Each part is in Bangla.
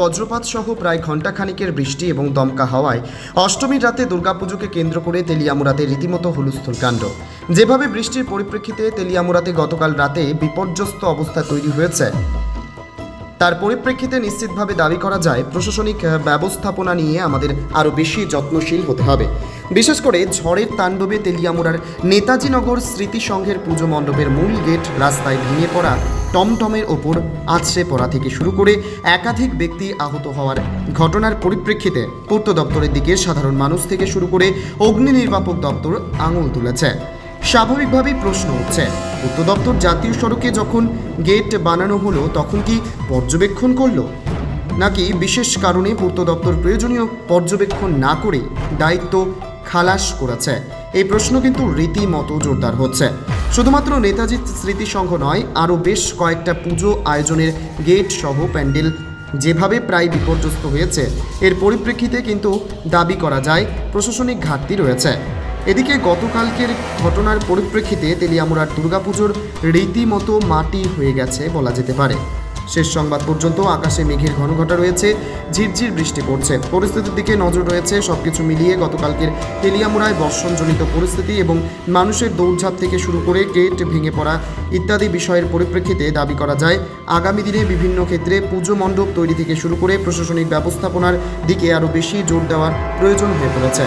বজ্রপাত সহ প্রায় ঘণ্টাখানিকের বৃষ্টি এবং দমকা হওয়ায় অষ্টমীর রাতে দুর্গাপুজোকে কেন্দ্র করে তেলিয়ামুরাতে রীতিমতো হুলস্থুল কাণ্ড। যেভাবে বৃষ্টির পরিপ্রেক্ষিতে তেলিয়ামুরাতে গতকাল রাতে বিপর্যস্ত অবস্থা তৈরি হয়েছে। তার পরিপ্রেক্ষিতে নিশ্চিতভাবে দাবি করা যায়, প্রশাসনিক ব্যবস্থাপনা নিয়ে আমাদের আরও বেশি যত্নশীল হতে হবে। বিশেষ করে ঝড়ের তাণ্ডবে তেলিয়ামুড়ার নেতাজি নগর স্মৃতি পুজো মণ্ডপের মূল গেট রাস্তায় ভেঙে পড়া টমটমের ওপর আছড়ে পড়া থেকে শুরু করে একাধিক ব্যক্তি আহত হওয়ার ঘটনার পরিপ্রেক্ষিতে পূর্ত দপ্তরের দিকে সাধারণ মানুষ থেকে শুরু করে অগ্নি নির্বাপক দপ্তর আঙুল তুলেছে। স্বাভাবিকভাবেই প্রশ্ন উঠছে, পূর্ত দপ্তর জাতীয় সড়কে যখন গেট বানানো হলো তখন কি পর্যবেক্ষণ করল? নাকি বিশেষ কারণে পূর্ত দপ্তর প্রয়োজনীয় পর্যবেক্ষণ না করে দায়িত্ব খালাস করেছে? এই প্রশ্ন কিন্তু রীতিমতো জোরদার হচ্ছে। শুধুমাত্র নেতাজি স্মৃতিসংঘ নয়, আরও বেশ কয়েকটা পুজো আয়োজনের গেট সহ প্যান্ডেল যেভাবে প্রায় বিপর্যস্ত হয়েছে, এর পরিপ্রেক্ষিতে কিন্তু দাবি করা যায়, প্রশাসনিক ঘাটতি রয়েছে। এদিকে গতকালকের ঘটনার পরিপ্রেক্ষিতে তেলিয়ামুড়ার দুর্গাপুজোর রীতিমতো মাটি হয়ে গেছে বলা যেতে পারে। শেষ সংবাদ পর্যন্ত আকাশে মেঘের ঘনঘটা রয়েছে, ঝিরঝির বৃষ্টি পড়ছে। পরিস্থিতির দিকে নজর রয়েছে, সবকিছু মিলিয়ে গতকালকের তেলিয়ামুড়ায় বর্ষণজনিত পরিস্থিতি এবং মানুষের দৌড়ঝাঁপ থেকে শুরু করে গেট ভেঙে পড়া ইত্যাদি বিষয়ের পরিপ্রেক্ষিতে দাবি করা যায়। আগামী দিনে বিভিন্ন ক্ষেত্রে পুজো মণ্ডপ তৈরি থেকে শুরু করে প্রশাসনিক ব্যবস্থাপনার দিকে আরও বেশি জোর দেওয়ার প্রয়োজন হয়ে পড়েছে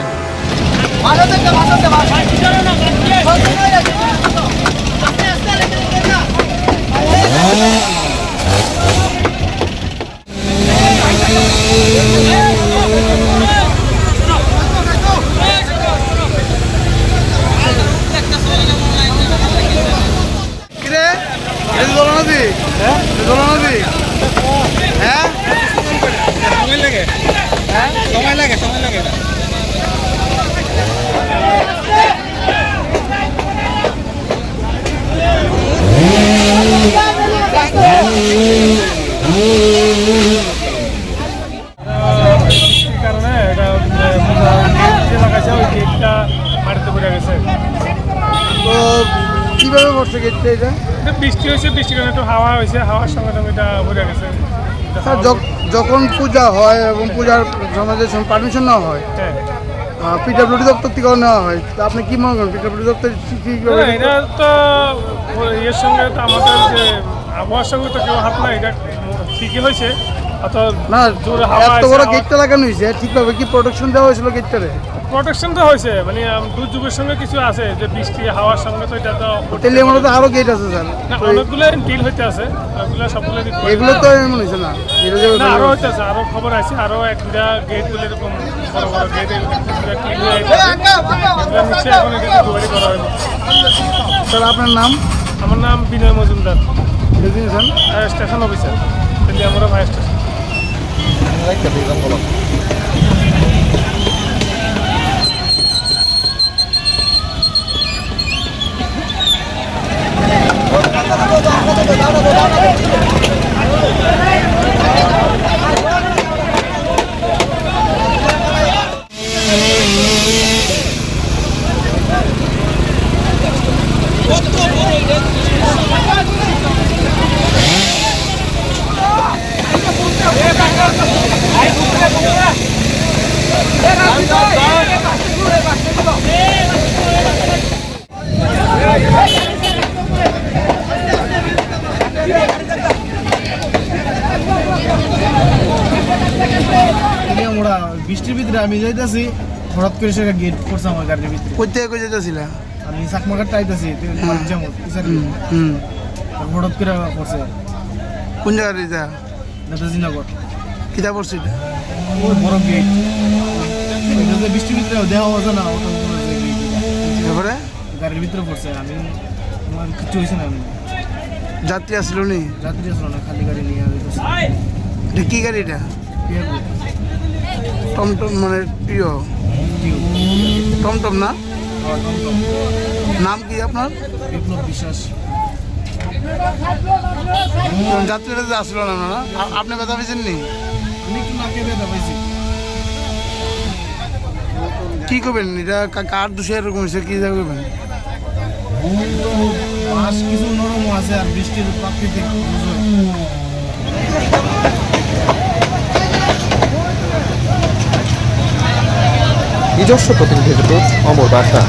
কিরে এই দোলা নদী হ্যাঁ দোলা নদী হ্যাঁ সময় লাগে হ্যাঁ সময় লাগে সময় লাগে বৃষ্টির কারণে এটা গেট যে লাগাইছে ওই গেটটা মাটিতে পড়ে গেছে। তো কীভাবে পড়ছে গেটটা এটা? এটা বৃষ্টি হয়েছে বৃষ্টির কারণে একটু হাওয়া হয়েছে হাওয়ার সঙ্গে সঙ্গে এটা পড়ে গেছে। এটা স্যার যখন পূজা হয় এবং পূজার সমাজের পারমিশন নেওয়া হয় হ্যাঁ। পিডাব্লিউডি দপ্তর থেকেও নেওয়া হয় আপনি কি মনে করেন? পিডাব্লিউডি দপ্তর এটা তো ইয়ের সঙ্গে তো আমাদের যে আবহাওয়ার সঙ্গে তো কেউ হাত নাই এটা ঠিকই হয়েছে। না জোরে হাওয়া এত বড় আছে, গেটটা লাগানো হয়েছে ঠিকভাবে কি প্রোটেকশন দেওয়া হয়েছিল গেটটারে প্রোটেকশন তো হয়েছে মানে দুর্যোগের সঙ্গে কিছু আছে যে বৃষ্টি হাওয়ার সঙ্গে তো এটা তো তেলে মনে তো আরও গেট আছে স্যার। না অনেকগুলো ডিল হইতে আছে ওগুলো সবগুলো দিতে পারি এগুলো তো এমন হয়েছে না না আরও খবর আছে আরও এক দুটা গেটগুলো এরকম বড় বড় গেট ক্লিন হয়ে আছে এগুলো এখন এটা রিকভারি করা হবে স্যার আপনার নাম? আমার নাম Binoy Majumdar. Station officer Teliamura fire station আমরা বৃষ্টির ভিতরে আমি যাইতেছি হঠাৎ করে সেটা গেট করছে আমার গাড়ির ভিতরে। কই থেকে কই যেতেছিল আমি চাকমাঘাট টাইতেছি যেমন হুম হঠাৎ করে পড়ছে। কোন জায়গায় এটা? নেতাজি নগর কিতা পড়ছে এটা? ওই বড় গেট যে বৃষ্টির ভিতরে দেওয়া হচ্ছে না এটা। তারপরে? গাড়ির ভিতরে পড়ছে আমি আমার কিছু হয়েছে না আমি। যাত্রী আসলো নি? রাত্রি আসলো না খালি গাড়ি নিয়ে। এটা কি গাড়ি এটা। টমটম মানে প্রিয় টমটম না? নাম কি আপনার? বিপ্লব বিশ্বাস। যাত্রীরা যে আসলো না না আপনি ব্যথা পেয়েছেন নি? কি করবেন? এটা কার দোষে এরকম হয়েছে? কি করবেন? কিছু নরম আছে আর বৃষ্টির প্রাকৃতিক নিজস্ব প্রতিনিধি রিপোর্ট অমর বার্তা।